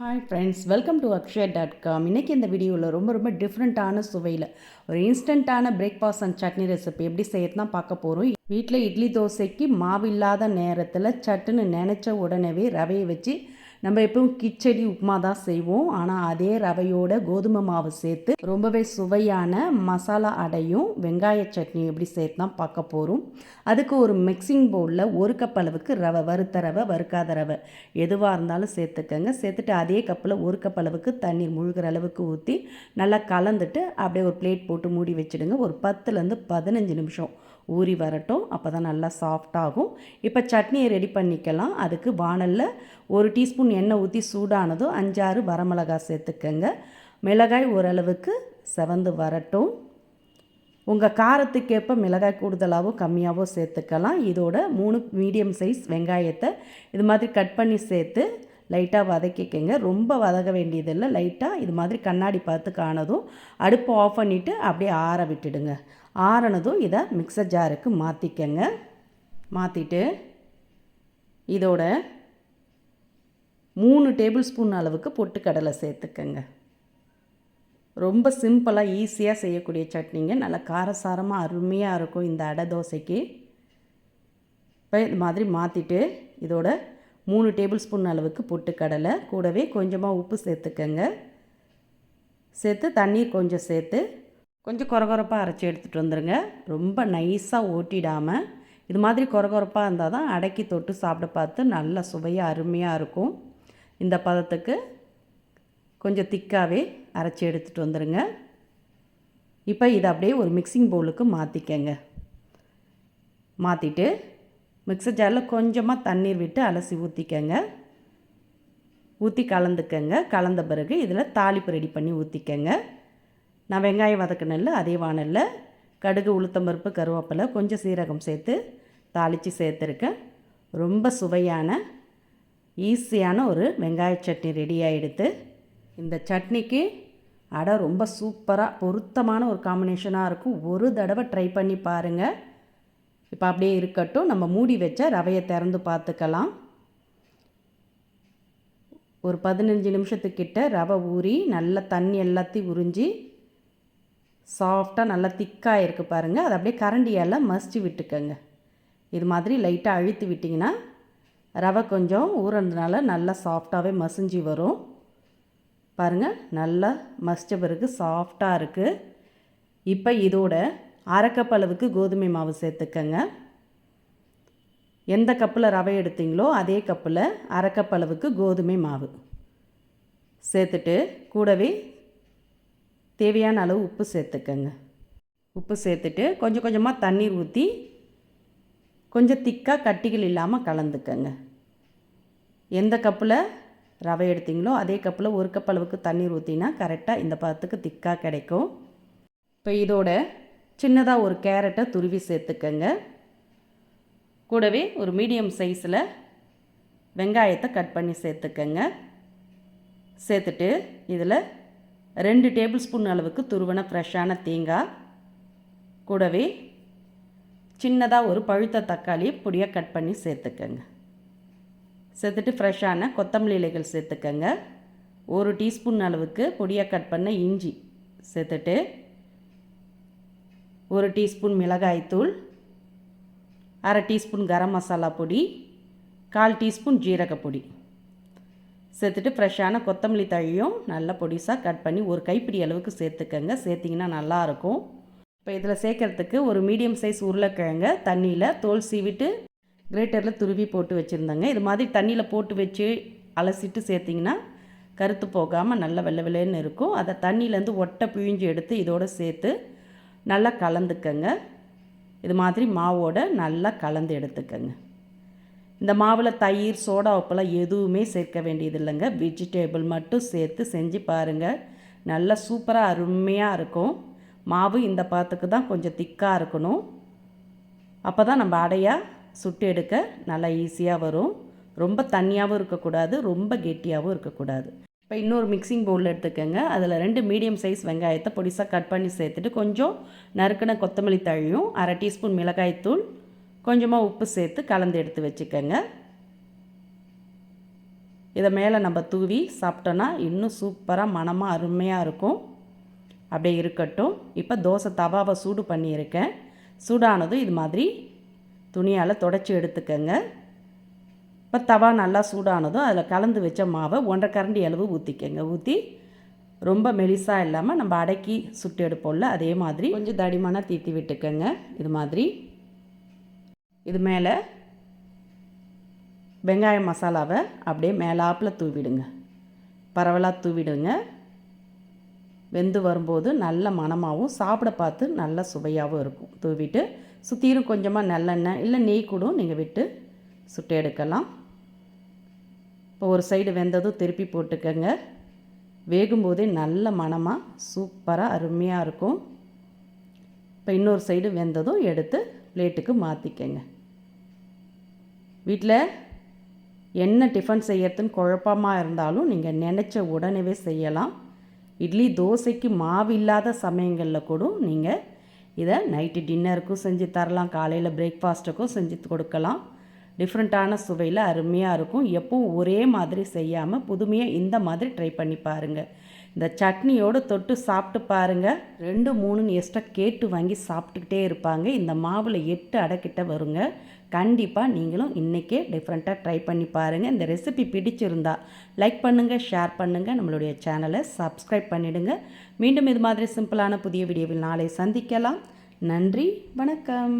Hi friends welcome to Akshaya dot com இன்றைக்கி இந்த வீடியோவில் ரொம்ப ரொம்ப டிஃப்ரெண்ட்டான சுவையில் ஒரு இன்ஸ்டண்ட்டான பிரேக்ஃபாஸ்ட் அண்ட் சட்னி ரெசிபி எப்படி செய்யறது தான் பார்க்க போகிறோம் வீட்டில் இட்லி தோசைக்கு மாவு இல்லாத நேரத்தில் சட்டுன்னு நினச்ச உடனே ரவையை வச்சு நம்ம எப்பவும் கிச்சடி உப்புமா தான் செய்வோம். ஆனால் அதே ரவையோட கோதுமை மாவு சேர்த்து ரொம்பவே சுவையான மசாலா அடையும். வெங்காய சட்னி எப்படி சேர்த்து தான் பார்க்க போகிறோம் அதுக்கு ஒரு மிக்சிங் பவுலில் ஒரு கப் அளவுக்கு ரவை வறுத்த ரவை வறுக்காத ரவை. எதுவாக இருந்தாலும் சேர்த்துக்கங்க. சேர்த்துட்டு அதே கப்பில் ஒரு கப் அளவுக்கு தண்ணீர் முழுகிற அளவுக்கு ஊற்றி நல்லா கலந்துட்டு அப்படியே ஒரு பிளேட் போட்டு மூடி வச்சுடுங்க. ஒரு பத்துலேருந்து பதினஞ்சு நிமிஷம் ஊறி வரட்டும். அப்போ தான் நல்லா சாஃப்டாகும் இப்போ சட்னியை ரெடி பண்ணிக்கலாம். அதுக்கு வானலில் ஒரு டீஸ்பூன் எண்ணெய் ஊற்றி சூடானதும் அஞ்சாறு வரமிளகாய் சேர்த்துக்கங்க. மிளகாய் ஓரளவுக்கு செவந்து வரட்டும். உங்கள் காரத்துக்கேற்ப மிளகாய் கூடுதலாகவோ கம்மியாகவோ சேர்த்துக்கலாம். இதோட மூணு மீடியம் சைஸ் வெங்காயத்தை இது மாதிரி கட் பண்ணி சேர்த்து லைட்டாக வதக்கிக்கங்க. ரொம்ப வதக்க வேண்டியதில்லை. லைட்டாக இது மாதிரி கண்ணாடி பார்த்து காணதும் அடுப்பு ஆஃப் பண்ணிவிட்டு அப்படியே ஆற விட்டுடுங்க. ஆறினதும் இதை மிக்சர் ஜாருக்கு மாற்றிக்கங்க மாற்றிட்டு இதோட மூணு டேபிள் ஸ்பூன் அளவுக்கு பொட்டுக்கடலை சேர்த்துக்கங்க. ரொம்ப சிம்பிளாக ஈஸியாக செய்யக்கூடிய சட்னிங்க. நல்லா காரசாரமாக அருமையாக இருக்கும் இந்த அடை தோசைக்கு. இப்போ இது மாதிரி மாற்றிட்டு இதோட மூணு டேபிள் ஸ்பூன் அளவுக்கு பொட்டுக்கடலை கூடவே கொஞ்சமாக உப்பு சேர்த்துக்கங்க. சேர்த்து தண்ணீர் கொஞ்சம் சேர்த்து கொஞ்சம் குறகுறப்பாக அரைச்சி எடுத்துகிட்டு வந்துடுங்க ரொம்ப நைஸாக ஓட்டிடாமல் இது மாதிரி குறகுறப்பாக இருந்தால் தான் அடக்கி தொட்டு சாப்பிட பார்த்து நல்ல சுவையாக அருமையாக இருக்கும். இந்த பதத்துக்கு கொஞ்சம் திக்காகவே அரைச்சி எடுத்துகிட்டு வந்துடுங்க இப்போ இதை அப்படியே ஒரு மிக்சிங் பவுலுக்கு மாற்றிக்கங்க. மாற்றிட்டு மிக்சர் ஜாரில் கொஞ்சமாக தண்ணீர் விட்டு அலசி ஊற்றிக்கங்க ஊற்றி கலந்துக்கங்க. கலந்த பிறகு இதில் தாளிப்பு ரெடி பண்ணி ஊற்றிக்கங்க நான் வெங்காயம் வதக்கினல அதே வானலில். கடுகு உளுத்தம்பருப்பு கருவேப்பிலை கொஞ்சம் சீரகம் சேர்த்து தாளித்து சேர்த்துருக்கேன். ரொம்ப சுவையான ஈஸியான ஒரு வெங்காய சட்னி ரெடி ஆகிடுது இந்த சட்னிக்கு அடை ரொம்ப சூப்பராக பொருத்தமான ஒரு காம்பினேஷனாக இருக்கும். ஒரு தடவை ட்ரை பண்ணி பாருங்கள் இப்போ அப்படியே இருக்கட்டும். நம்ம மூடி வச்ச ரவையை திறந்து பார்த்துக்கலாம். ஒரு பதினஞ்சு நிமிஷத்துக்கிட்ட ரவை ஊறி நல்ல தண்ணி எல்லாத்தையும் உறிஞ்சி சாஃப்டாக நல்லா திக்காக இருக்குது பாருங்கள் அதை அப்படியே கரண்டியால் மசிச்சு விட்டுக்கோங்க. இது மாதிரி லைட்டாக அழுத்தி விட்டிங்கன்னா ரவை கொஞ்சம் ஊறதுனால நல்லா சாஃப்டாகவே மசிஞ்சு வரும். பாருங்கள் நல்லா மசித்த பிறகு சாஃப்டாக இருக்குது இப்போ இதோட அரைக்கப் அளவுக்கு கோதுமை மாவு சேர்த்துக்கங்க. எந்த கப்பில் ரவை எடுத்தீங்களோ அதே கப்பில் அரைக்கப் அளவுக்கு கோதுமை மாவு. சேர்த்துட்டு கூடவே தேவையான அளவு உப்பு சேர்த்துக்கங்க. உப்பு சேர்த்துட்டு கொஞ்சம் கொஞ்சமாக தண்ணீர் ஊற்றி கொஞ்சம் திக்காக கட்டிகள் இல்லாமல் கலந்துக்கங்க. எந்த கப்பில் ரவை எடுத்தீங்களோ அதே கப்பில் ஒரு கப் அளவுக்கு தண்ணீர் ஊற்றினா கரெக்டாக இந்த பதத்துக்கு திக்காக கிடைக்கும். இப்போ இதோட சின்னதாக ஒரு கேரட்டை துருவி சேர்த்துக்கங்க. கூடவே ஒரு மீடியம் சைஸில் வெங்காயத்தை கட் பண்ணி சேர்த்துக்கங்க. சேர்த்துட்டு இதில் ரெண்டு டேபிள் ஸ்பூன் அளவுக்கு துருவன ஃப்ரெஷ்ஷான தேங்காய். கூடவே சின்னதாக ஒரு பழுத்த தக்காளி பொடியாக கட் பண்ணி சேர்த்துக்கங்க. சேர்த்துட்டு ஃப்ரெஷ்ஷான கொத்தமல்லி இலைகள் சேர்த்துக்கங்க. ஒரு டீஸ்பூன் அளவுக்கு பொடியாக கட் பண்ண இஞ்சி சேர்த்துட்டு ஒரு டீஸ்பூன் மிளகாய்த்தூள் அரை டீஸ்பூன் கரம் மசாலா பொடி கால் டீஸ்பூன் ஜீரகப்பொடி சேர்த்துட்டு ஃப்ரெஷ்ஷான கொத்தமல்லி தழியும் நல்லா பொடிசாக கட் பண்ணி ஒரு கைப்பிடி அளவுக்கு சேர்த்துக்கங்க. சேர்த்திங்கன்னா நல்லாயிருக்கும் இப்போ இதில் சேர்க்குறதுக்கு ஒரு மீடியம் சைஸ் உருளைக்கிழங்க தண்ணியில் தோல் சீவிட்டு கிரேட்டரில் துருவி போட்டு வச்சுருந்தாங்க. இது மாதிரி தண்ணியில் போட்டு வச்சு அலசிட்டு சேர்த்திங்கன்னா கருத்து போகாமல் நல்ல வெள்ளை வெள்ளைன்னு இருக்கும். அதை தண்ணியிலேருந்து ஒட்டை பிழிஞ்சு எடுத்து இதோடு சேர்த்து நல்லா கலந்துக்கங்க. இது மாதிரி மாவோட நல்லா கலந்து எடுத்துக்கங்க. இந்த மாவில் தயிர் சோடா உப்பெல்லாம் எதுவுமே சேர்க்க வேண்டியது இல்லைங்க வெஜிடேபிள் மட்டும் சேர்த்து செஞ்சு பாருங்கள் நல்லா சூப்பராக அருமையாக இருக்கும். மாவு இந்த பாத்துக்கு தான் கொஞ்சம் திக்காக இருக்கணும். அப்போ தான் நம்ம அடையாக சுட்டு எடுக்க நல்லா ஈஸியாக வரும். ரொம்ப தண்ணியாகவும் இருக்கக்கூடாது ரொம்ப கெட்டியாகவும் இருக்கக்கூடாது. இப்போ இன்னொரு மிக்சிங் பவுலில் எடுத்துக்கோங்க. அதில் ரெண்டு மீடியம் சைஸ் வெங்காயத்தை பொடிசாக கட் பண்ணி சேர்த்துட்டு கொஞ்சம் நறுக்கின கொத்தமல்லி தழியும் அரை டீஸ்பூன் மிளகாய்த்தூள் கொஞ்சமாக உப்பு சேர்த்து கலந்து எடுத்து வச்சுக்கோங்க. இதை மேலே நம்ம தூவி சாப்பிட்டோன்னா இன்னும் சூப்பராக மனமாக அருமையாக இருக்கும். அப்படியே இருக்கட்டும். இப்போ தோசை தவாவை சூடு பண்ணியிருக்கேன். சூடானதும் இது மாதிரி துணியால் தொடச்சி எடுத்துக்கங்க. இப்போ தவா நல்லா சூடானதும் அதில் கலந்து வச்ச மாவை ஒன்றரை கரண்டி அளவு ஊற்றிக்கங்க ஊற்றி ரொம்ப மெலிசாக இல்லாமல் நம்ம அடக்கி சுட்டு எடுப்போம்ல அதே மாதிரி கொஞ்சம் தடிமனாக தீத்தி விட்டுக்கோங்க. இது மாதிரி இது மேலே வெங்காய மசாலாவை அப்படியே மேலாப்பில் தூவிடுங்க. பரவலாக தூவிடுங்க. வெந்து வரும்போது நல்ல மணமாகவும் சாப்பிட பார்த்து நல்ல சுவையாகவும் இருக்கும். தூவிட்டு சுற்றிலும் கொஞ்சமாக நல்லெண்ணெய் இல்லை நெய் கூட நீங்கள் விட்டு சுட்டு எடுக்கலாம். இப்போ ஒரு சைடு வெந்ததும் திருப்பி போட்டுக்கோங்க. வேகும்போதே நல்ல மணமாக சூப்பராக அருமையாக இருக்கும். இப்போ இன்னொரு சைடு வெந்ததும் எடுத்து பிளேட்டுக்கு மாற்றிக்கங்க வீட்டில் என்ன டிஃபன் செய்யறதுன்னு குழப்பமாக இருந்தாலும் நீங்கள் நினச்ச உடனே செய்யலாம். இட்லி தோசைக்கு மாவு இல்லாத சமயங்களில் கூட நீங்கள் இதை நைட்டு டின்னருக்கும் செஞ்சு தரலாம். காலையில் பிரேக்ஃபாஸ்ட்டுக்கும் செஞ்சு கொடுக்கலாம். டிஃப்ரெண்ட்டான சுவையில் அருமையாக இருக்கும். எப்பவும் ஒரே மாதிரி செய்யாமல் புதுமையாக இந்த மாதிரி ட்ரை பண்ணி பாருங்கள் இந்த சட்னியோடு தொட்டு சாப்பிட்டு பாருங்கள் ரெண்டு மூணுன்னு எக்ஸ்ட்ரா கேட்டு வாங்கி சாப்பிட்டுக்கிட்டே இருப்பாங்க. இந்த மாவில் எட்டு அடைக்கிட்ட வருங்க. கண்டிப்பாக நீங்களும் இன்றைக்கே டிஃப்ரெண்ட்டாக ட்ரை பண்ணி பாருங்கள் இந்த ரெசிபி பிடிச்சிருந்தா லைக் பண்ணுங்கள் ஷேர் பண்ணுங்கள் நம்மளுடைய சேனலை சப்ஸ்கிரைப் பண்ணிவிடுங்க மீண்டும் இது மாதிரி சிம்பிளான புதிய வீடியோவில் நாளை சந்திக்கலாம். நன்றி வணக்கம்.